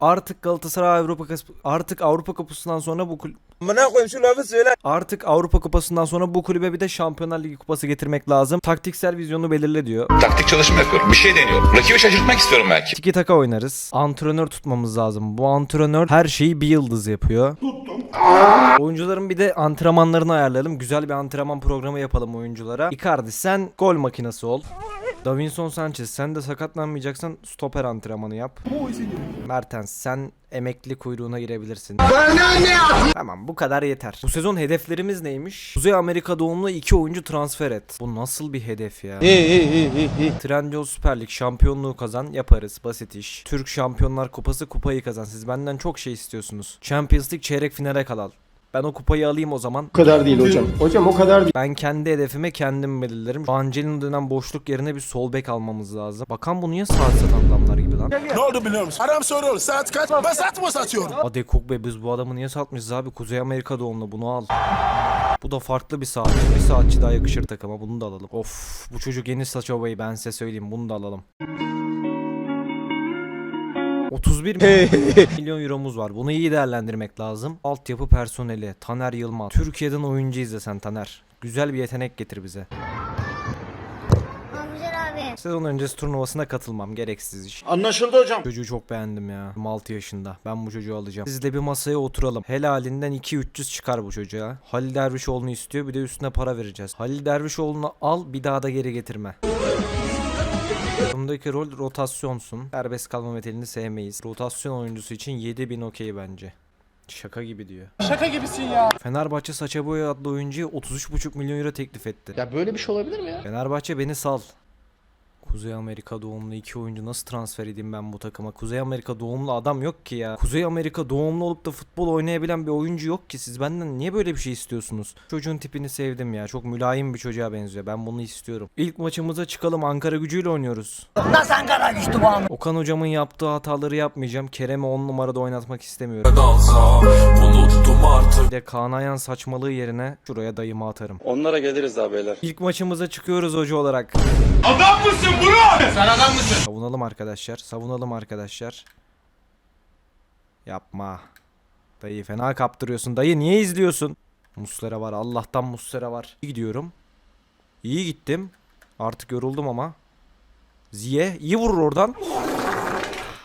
Artık Galatasaray Avrupa Kupası- artık Avrupa Kupası'ndan sonra bu Amına koyayım şu lafı söyle. artık Avrupa Kupası'ndan sonra bu kulübe bir de Şampiyonlar Ligi kupası getirmek lazım. Taktiksel vizyonu belirle diyor. Taktik çalışma yapıyorum. Bir şey deniyorum. Rakibi şaşırtmak istiyorum belki. Tiki taka oynarız. Antrenör tutmamız lazım. Bu antrenör her şeyi bir yıldız yapıyor. Oyuncuların bir de antrenmanlarını ayarlayalım. Güzel bir antrenman programı yapalım oyunculara. Icardi sen gol makinesi ol. Davinson Sanchez sen de sakatlanmayacaksan stoper antrenmanı yap. Mertens sen emekli kuyruğuna girebilirsin. Tamam bu kadar yeter. Bu sezon hedeflerimiz neymiş? Kuzey Amerika doğumlu iki oyuncu transfer et. Bu nasıl bir hedef ya? Trendyol Süper Lig şampiyonluğu kazan yaparız basit iş. Türk Şampiyonlar Kupası kupayı kazan. Siz benden çok şey istiyorsunuz. Champions League çeyrek finale kalal. Ben o kupayı alayım o zaman. O kadar değil hocam. Hocam o kadar değil. Ben kendi hedefimi kendim belirlerim. Şu Angelino dönen boşluk yerine bir sol bek almamız lazım. Bakan bu niye saat satan adamlar gibi lan? Ne oldu biliyor musun? Adam soruyor saat kaç? Ben saat mı satıyorum? Adekok be biz bu adamı niye satmışız abi? Kuzey Amerika doğumlu bunu al. Bu da farklı bir saatçi. Bir saatçi daha yakışır takıma. Bunu da alalım. Of bu çocuk yeni saç obayı ben size söyleyeyim. Bunu da alalım. 31 milyon euromuz var. Bunu iyi değerlendirmek lazım. Altyapı personeli. Taner Yılmaz. Türkiye'den oyuncu izlesen Taner. Güzel bir yetenek getir bize. Abi. Sezon öncesi turnuvasına katılmam. Gereksiz iş. Anlaşıldı hocam. Çocuğu çok beğendim ya. 6 yaşında. Ben bu çocuğu alacağım. Sizle bir masaya oturalım. Helalinden 2-300 çıkar bu çocuğa. Halil Dervişoğlu'nu istiyor. Bir de üstüne para vereceğiz. Halil Dervişoğlu'nu al bir daha da geri getirme. Bundaki rol rotasyonsun. Serbest kalma metalini sevmeyiz. Rotasyon oyuncusu için 7000 okey bence. Şaka gibi diyor. Şaka gibisin ya. Fenerbahçe Saça Boya adlı oyuncuya 33,5 milyon euro teklif etti. Ya böyle bir şey olabilir mi ya? Fenerbahçe beni sal. Kuzey Amerika doğumlu iki oyuncu nasıl transfer edeyim ben bu takıma? Kuzey Amerika doğumlu adam yok ki ya. Kuzey Amerika doğumlu olup da futbol oynayabilen bir oyuncu yok ki. Siz benden niye böyle bir şey istiyorsunuz? Çocuğun tipini sevdim ya. Çok mülayim bir çocuğa benziyor. Ben bunu istiyorum. İlk maçımıza çıkalım. Ankara gücüyle oynuyoruz. Nasıl Ankara güçlü bu ama? Okan hocamın yaptığı hataları yapmayacağım. Kerem'i 10 numarada oynatmak istemiyorum. Bir de Kaan Ayhan saçmalığı yerine şuraya dayımı atarım. Onlara geliriz daha beyler. İlk maçımıza çıkıyoruz hoca olarak. Adam mısın? Sen adam mısın? Savunalım arkadaşlar. Savunalım arkadaşlar. Yapma. Dayı fena kaptırıyorsun. Dayı niye izliyorsun? Muslera var. Allah'tan Muslera var. İyi gidiyorum. İyi gittim. Artık yoruldum ama. Ziye iyi vurur oradan.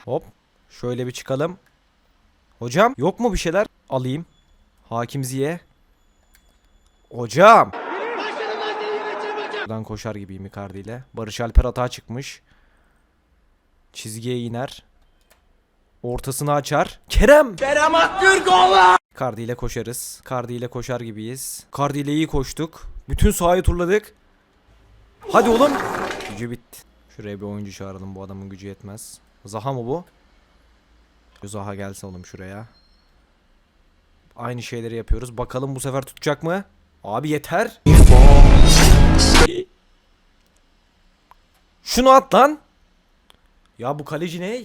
Hop. Şöyle bir çıkalım. Hocam yok mu bir şeyler? Alayım. Hakim Ziye. Hocam. Buradan koşar gibiyim Icardi ile. Barış Alper hata çıkmış. Çizgiye iner. Ortasını açar. Kerem! Kerem Aktürkoğlu! Icardi ile koşarız. Icardi ile koşar gibiyiz. Icardi ile iyi koştuk. Bütün sahayı turladık. Hadi oğlum. Gücü bitti. Şuraya bir oyuncu çağıralım. Bu adamın gücü yetmez. Zaha mı bu? Zaha gelse oğlum şuraya. Aynı şeyleri yapıyoruz. Bakalım bu sefer tutacak mı? Abi yeter. Şunu at lan. Ya bu kaleci ne?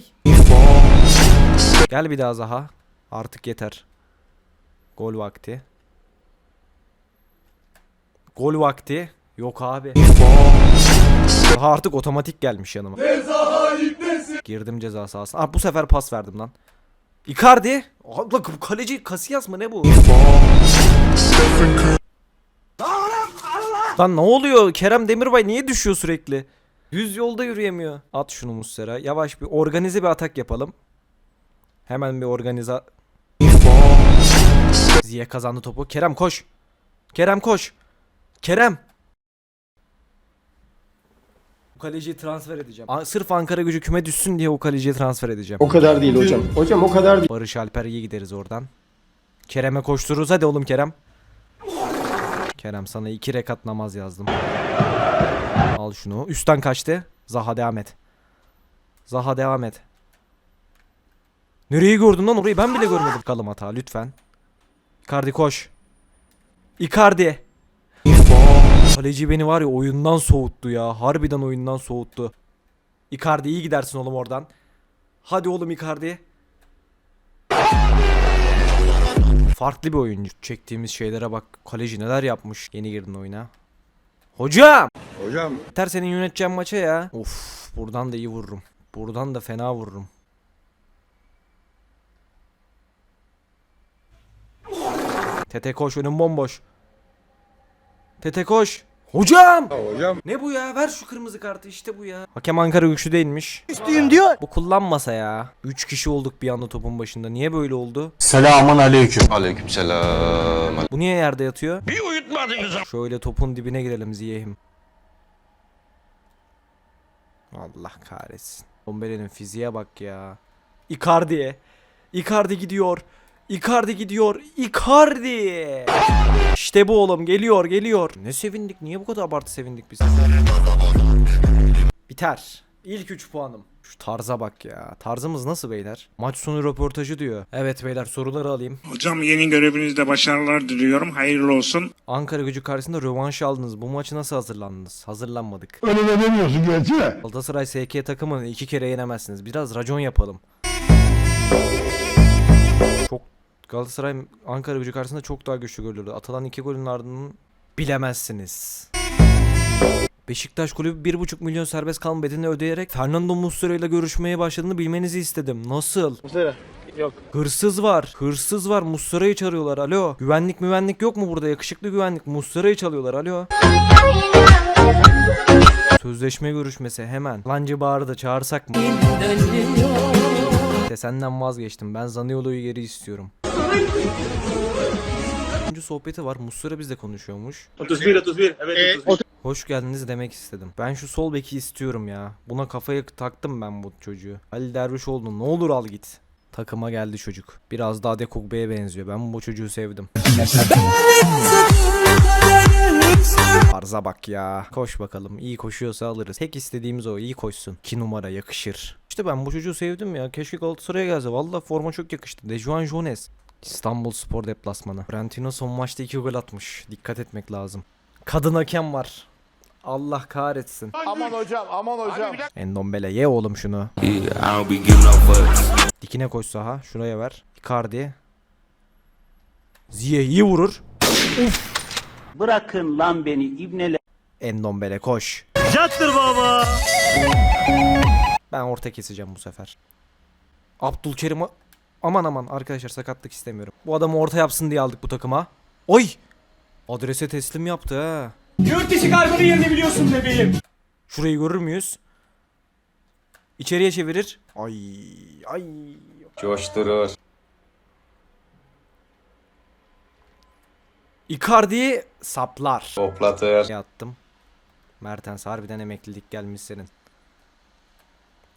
Gel bir daha Zaha. Artık yeter. Gol vakti. Gol vakti. Yok abi. Zaha artık otomatik gelmiş yanıma. Girdim ceza sahasına. Ah bu sefer pas verdim lan. Icardi. Bu kaleci Casillas mı ne bu? Lan ne oluyor? Kerem Demirbay niye düşüyor sürekli? Düz yolda yürüyemiyor. At şunu Muslera. Yavaş bir organize bir atak yapalım. Hemen bir organize... Ziye kazandı topu. Kerem koş. Kerem koş. Kerem. Bu kaleciyi transfer edeceğim. A- sırf Ankara gücü küme düşsün diye o kaleciyi transfer edeceğim. O kadar değil hocam. Hocam o kadar değil. Barış Alper iyi gideriz oradan. Kerem'e koştururuz. Hadi oğlum Kerem. Kerem sana iki rekat namaz yazdım. Al şunu. Üstten kaçtı. Zaha devam et. Zaha devam et. Nereyi gördün lan orayı ben bile görmedim. Kalım hata lütfen. Icardi koş. Icardi. Kaleci beni var ya oyundan soğuttu ya. Harbiden oyundan soğuttu. Icardi iyi gidersin oğlum oradan. Hadi oğlum Icardi farklı bir oyuncu. Çektiğimiz şeylere bak. Kaleci neler yapmış. Yeni girdin oyuna. Hocam! Hocam. Ter senin yöneteceğin maça ya. Of buradan da iyi vururum. Buradan da fena vururum. Tete koş önüm bomboş. Tete koş. Hocam! Hocam. Ne bu ya? Ver şu kırmızı kartı işte bu ya. Hakem Ankara güçlü değilmiş. İsteyim diyor. Bu kullanmasa ya. 3 kişi olduk bir anda topun başında. Niye böyle oldu? Aleykümselam. Bu niye yerde yatıyor? Bir uyutmadınız. Şöyle topun dibine girelim Ziyehim. Allah kahretsin. Bombelerin fiziğe bak ya. Icardi. Icardi gidiyor. Icardi gidiyor. Icardi. İşte bu oğlum geliyor geliyor. Ne sevindik niye bu kadar abartı sevindik biz? Biter. İlk 3 puanım. Şu tarza bak ya. Tarzımız nasıl beyler? Maç sonu röportajı diyor. Evet beyler soruları alayım. Hocam yeni görevinizde başarılar diliyorum. Hayırlı olsun. Ankara gücü karşısında rövanş aldınız. Bu maçı nasıl hazırlandınız? Hazırlanmadık. Öyle de demiyorsun gerçi. Galatasaray SK takımını iki kere yenemezsiniz. Biraz racon yapalım. Galatasaray Ankara gücü karşısında çok daha güçlü görülürdü. Atılan iki golün ardından bilemezsiniz. Beşiktaş kulübü 1,5 milyon serbest kalma bedelini ödeyerek Fernando Muslera ile görüşmeye başladığını bilmenizi istedim. Nasıl? Muslera. Yok. Hırsız var. Hırsız var. Muslera'yı çağırıyorlar. Alo. Güvenlik müvenlik yok mu burada? Yakışıklı güvenlik. Muslera'yı çalıyorlar. Alo. Sözleşme görüşmesi hemen. Lancı bağırdı çağırsak mı? Senden vazgeçtim. Ben Zaniolo'yu geri istiyorum. Üçüncü sohbeti var. Muslera bizle konuşuyormuş. 31 31 evet 31. Hoş geldiniz demek istedim. Ben şu sol beki istiyorum ya. Buna kafaya taktım ben bu çocuğu. Ali Dervişoğlu ne olur al git. Takıma geldi çocuk. Biraz daha Dekogbe'ye benziyor. Ben bu çocuğu sevdim. Arza bak ya. Koş bakalım. İyi koşuyorsa alırız. Tek istediğimiz o. iyi koşsun. 2 numara yakışır. İşte ben bu çocuğu sevdim ya. Keşke Galatasaray'a gelse. Valla forma çok yakıştı. Dejuan Jones. İstanbul Spor deplasmanı. Brentino son maçta 2 gol atmış. Dikkat etmek lazım. Kadın hakem var. Allah kahretsin. Aman hocam aman hocam. Endombele ye oğlum şunu. Dikine koş saha. Şuraya ver. Icardi. Ziye iyi vurur. Bırakın lan beni ibneler. Endombele koş. Yattır baba. Ben orta keseceğim bu sefer. Abdülkerim a- aman aman arkadaşlar sakatlık istemiyorum. Bu adamı orta yapsın diye aldık bu takıma. Oy! Adrese teslim yaptı ha. Yurt dışı kargonun yerini biliyorsun bebeğim. Şurayı görür müyüz? İçeriye çevirir. Ay ay. Coşturur. Icardi'yi saplar. Toplatır. Yattım. Mertens harbiden emeklilik gelmiş senin.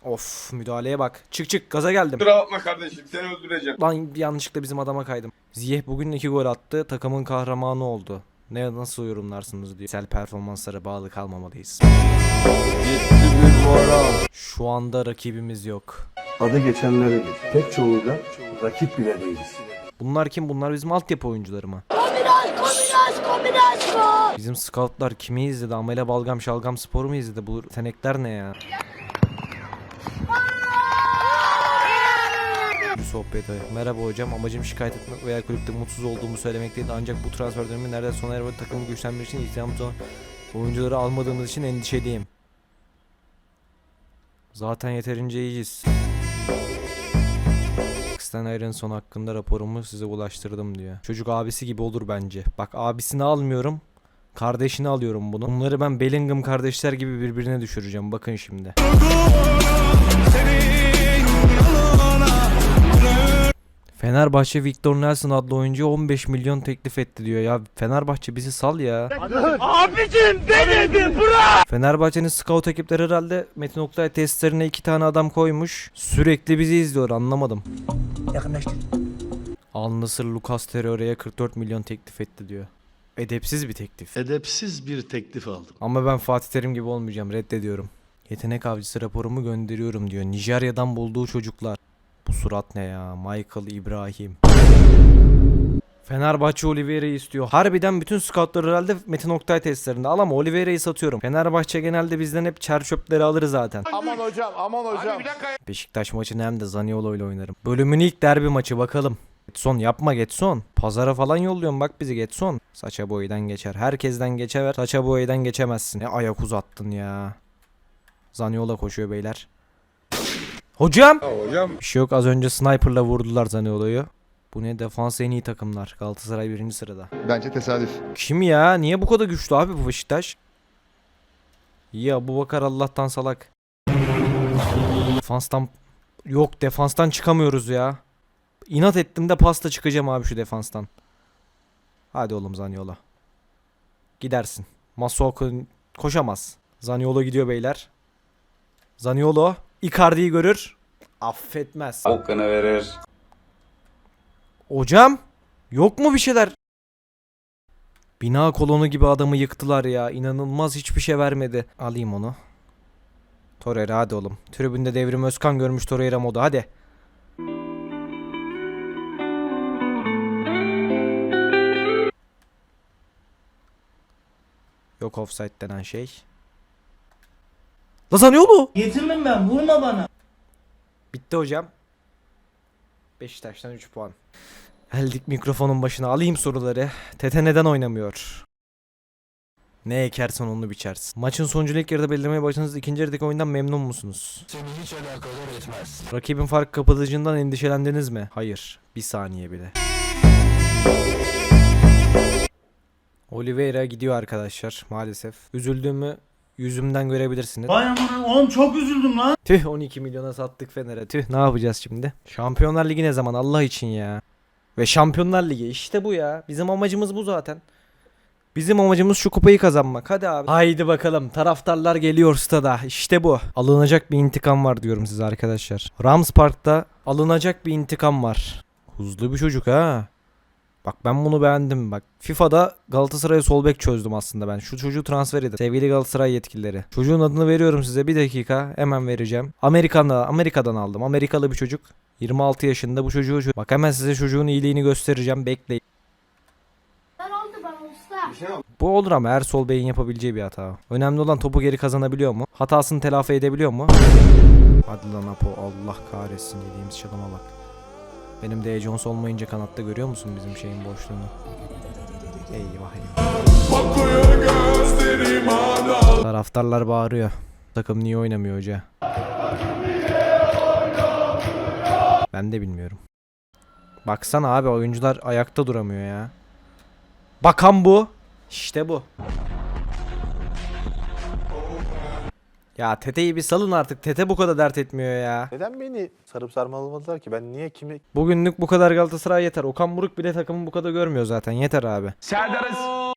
Of müdahaleye bak. Çık çık gaza geldim. Kusura bakma kardeşim seni öldüreceğim. Lan yanlışlıkla bizim adama kaydım. Ziyeh bugün iki gol attı. Takımın kahramanı oldu. Ne nasıl yorumlarsınız diyor. Sel performanslara bağlı kalmamalıyız. Şu anda rakibimiz yok. Adı geçenlere geç. Pek çoğuyla rakip bile değiliz. Bunlar kim? Bunlar bizim altyapı oyuncuları mı? Bizim scoutlar kimi izledi? Amele Balgam Şalgam Sporu mu izledi? Bu yetenekler ne ya? Sohbeti. Merhaba hocam. Amacım şikayet etmek veya kulüpte mutsuz olduğumu söylemek değil. Ancak bu transfer dönemi nerede sona erer takımı güçlenmek için ihtiyacımız olan oyuncuları almadığımız için endişeliyim. Zaten yeterince iyiyiz. Stan Aronson hakkında raporumu size ulaştırdım diyor. Çocuk abisi gibi olur bence. Bak abisini almıyorum. Kardeşini alıyorum bunu. Bunları ben Bellingham kardeşler gibi birbirine düşüreceğim. Bakın şimdi. Fenerbahçe Victor Nelson adlı oyuncuya 15 milyon teklif etti diyor. Ya Fenerbahçe bizi sal ya. Abicim beni bırak. Fenerbahçe'nin scout ekipleri herhalde Metin Oktay testlerine iki tane adam koymuş. Sürekli bizi izliyor anlamadım. Yakınlaştır. Al Lucas Torreira'ya 44 milyon teklif etti diyor. Edepsiz bir teklif. Edepsiz bir teklif aldım. Ama ben Fatih Terim gibi olmayacağım reddediyorum. Yetenek avcısı raporumu gönderiyorum diyor. Nijerya'dan bulduğu çocuklar. Bu surat ne ya? Michael İbrahim. Fenerbahçe Oliveira'yı istiyor. Harbiden bütün scoutlar herhalde Metin Oktay testlerinde. Al ama Oliveira'yı satıyorum. Fenerbahçe genelde bizden hep çer çöpleri alır zaten. Aman hocam aman hocam. Beşiktaş maçını hem de Zaniolo ile oynarım. Bölümün ilk derbi maçı bakalım. Getson yapma Getson. Pazara falan yolluyorsun bak bizi Getson. Saça boydan geçer. Herkesten geçever. Saça boydan geçemezsin. Ne ayak uzattın ya. Zaniola koşuyor beyler. Hocam. hocam. Bir şey yok az önce sniperla vurdular Zaniolo'yu. Bu ne defans en iyi takımlar. Galatasaray birinci sırada. Bence tesadüf. Kim ya? Niye bu kadar güçlü abi bu Beşiktaş? Ya bu bakar Allah'tan salak. Defanstan yok defanstan çıkamıyoruz ya. İnat ettim de pasta çıkacağım abi şu defanstan. Hadi oğlum Zaniolo. Gidersin. Masuaku koşamaz. Zaniolo gidiyor beyler. Zaniolo Icardi'yi görür. Affetmez. Hakkını verir. Hocam yok mu bir şeyler? Bina kolonu gibi adamı yıktılar ya. İnanılmaz hiçbir şey vermedi. Alayım onu. Torreira hadi oğlum. Tribünde Devrim Özkan görmüş Torreira modu hadi. Yok offside denen şey. La Zaniolo! Yetimim ben vurma bana. Bitti hocam. Beşiktaş'tan 3 puan. Geldik mikrofonun başına alayım soruları. Tete neden oynamıyor? Ne ekersen onu biçersin. Maçın sonucunu ilk yarıda belirlemeye başladığınız ikinci yarıdaki oyundan memnun musunuz? Seni hiç alakadar etmez. Rakibin fark kapatıcından endişelendiniz mi? Hayır. Bir saniye bile. Oliveira gidiyor arkadaşlar maalesef. Üzüldüğümü yüzümden görebilirsiniz. Vay aman oğlum çok üzüldüm lan. Tüh 12 milyona sattık Fener'e. Tüh ne yapacağız şimdi? Şampiyonlar Ligi ne zaman Allah için ya. Ve Şampiyonlar Ligi işte bu ya. Bizim amacımız bu zaten. Bizim amacımız şu kupayı kazanmak. Hadi abi. Haydi bakalım. Taraftarlar geliyor stada. İşte bu. Alınacak bir intikam var diyorum size arkadaşlar. Rams Park'ta alınacak bir intikam var. Huzlu bir çocuk ha. Bak ben bunu beğendim bak. FIFA'da Galatasaray'a sol bek çözdüm aslında ben. Şu çocuğu transfer edin. Sevgili Galatasaray yetkilileri. Çocuğun adını veriyorum size bir dakika. Hemen vereceğim. Amerikan'da Amerika'dan aldım. Amerikalı bir çocuk. 26 yaşında bu çocuğu. Bak hemen size çocuğun iyiliğini göstereceğim. Bekleyin. Usta? Bu olur ama her sol beyin yapabileceği bir hata. Önemli olan topu geri kazanabiliyor mu? Hatasını telafi edebiliyor mu? Hadi lan Apo Allah kahretsin dediğimiz çalıma bak. Benim de Jones olmayınca kanatta görüyor musun bizim şeyin boşluğunu? Eyvah eyvah. Taraftarlar bağırıyor. Takım niye oynamıyor hoca? Ben de bilmiyorum. Baksana abi oyuncular ayakta duramıyor ya. Bakan bu. İşte bu. Ya Tete'yi bir salın artık. Tete bu kadar dert etmiyor ya. Neden beni sarıp sarmalamadılar ki? Ben niye kimi... Bugünlük bu kadar Galatasaray yeter. Okan Buruk bile takımı bu kadar görmüyor zaten. Yeter abi. Serdar'ız.